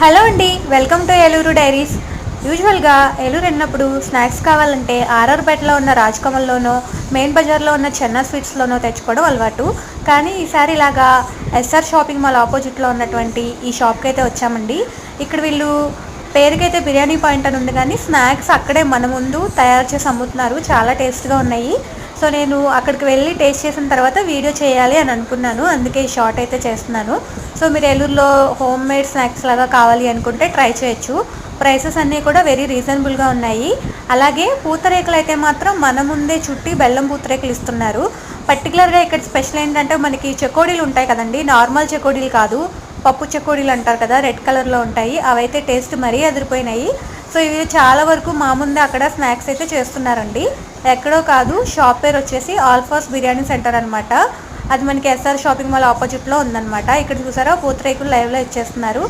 Hello అండి welcome to Eluru diaries. యూజువల్గా ఏలూరు వెళ్ళినప్పుడు స్నాక్స్ కావాలంటే ఆర్ఆర్పేటలో ఉన్న రాజ్కమల్లోనో మెయిన్ బజార్లో ఉన్న చెన్నా స్వీట్స్లోనో తెచ్చుకోవడం అలవాటు. కానీ ఈసారి ఇలాగా ఎస్ఆర్ షాపింగ్ మాల్ ఆపోజిట్లో ఉన్నటువంటి ఈ షాప్కి అయితే వచ్చామండి. ఇక్కడ వీళ్ళు పేరుకైతే బిర్యానీ పాయింట్ అని ఉంది కానీ స్నాక్స్ అక్కడే మన ముందు తయారు చేసి అమ్ముతున్నారు. చాలా టేస్ట్గా ఉన్నాయి. సో నేను అక్కడికి వెళ్ళి టేస్ట్ చేసిన తర్వాత వీడియో చేయాలి అని అనుకున్నాను. అందుకే షార్ట్ అయితే చేస్తున్నాను. సో మీరు ఏలూరులో హోమ్ మేడ్ స్నాక్స్ లాగా కావాలి అనుకుంటే ట్రై చేయొచ్చు. ప్రైసెస్ అన్నీ కూడా వెరీ రీజనబుల్గా ఉన్నాయి. అలాగే పూతరేకులు అయితే మాత్రం మన ముందే చుట్టి బెల్లం పూతరేకులు ఇస్తున్నారు. పర్టికులర్గా ఇక్కడ స్పెషల్ ఏంటంటే మనకి చెకోడీలు ఉంటాయి కదండి. నార్మల్ చెకోడీలు కాదు. పప్పు చెకోడీలు అంటారు కదా రెడ్ కలర్లో ఉంటాయి. అవైతే టేస్ట్ మరీ అదిరిపోయినాయి. సో ఇవి చాలా వరకు మా ముందే అక్కడ స్నాక్స్ అయితే చేస్తున్నారండి. ఎక్కడో కాదు షాప్ పేరు వచ్చేసి ఆల్ఫాస్ బిర్యానీ సెంటర్ అనమాట అది మనకి ఎస్ఆర్ షాపింగ్ మాల్ ఆపోజిట్లో ఉందన్నమాట. ఇక్కడ చూసారా పూతరేకులు లైవ్లో ఇచ్చేస్తున్నారు.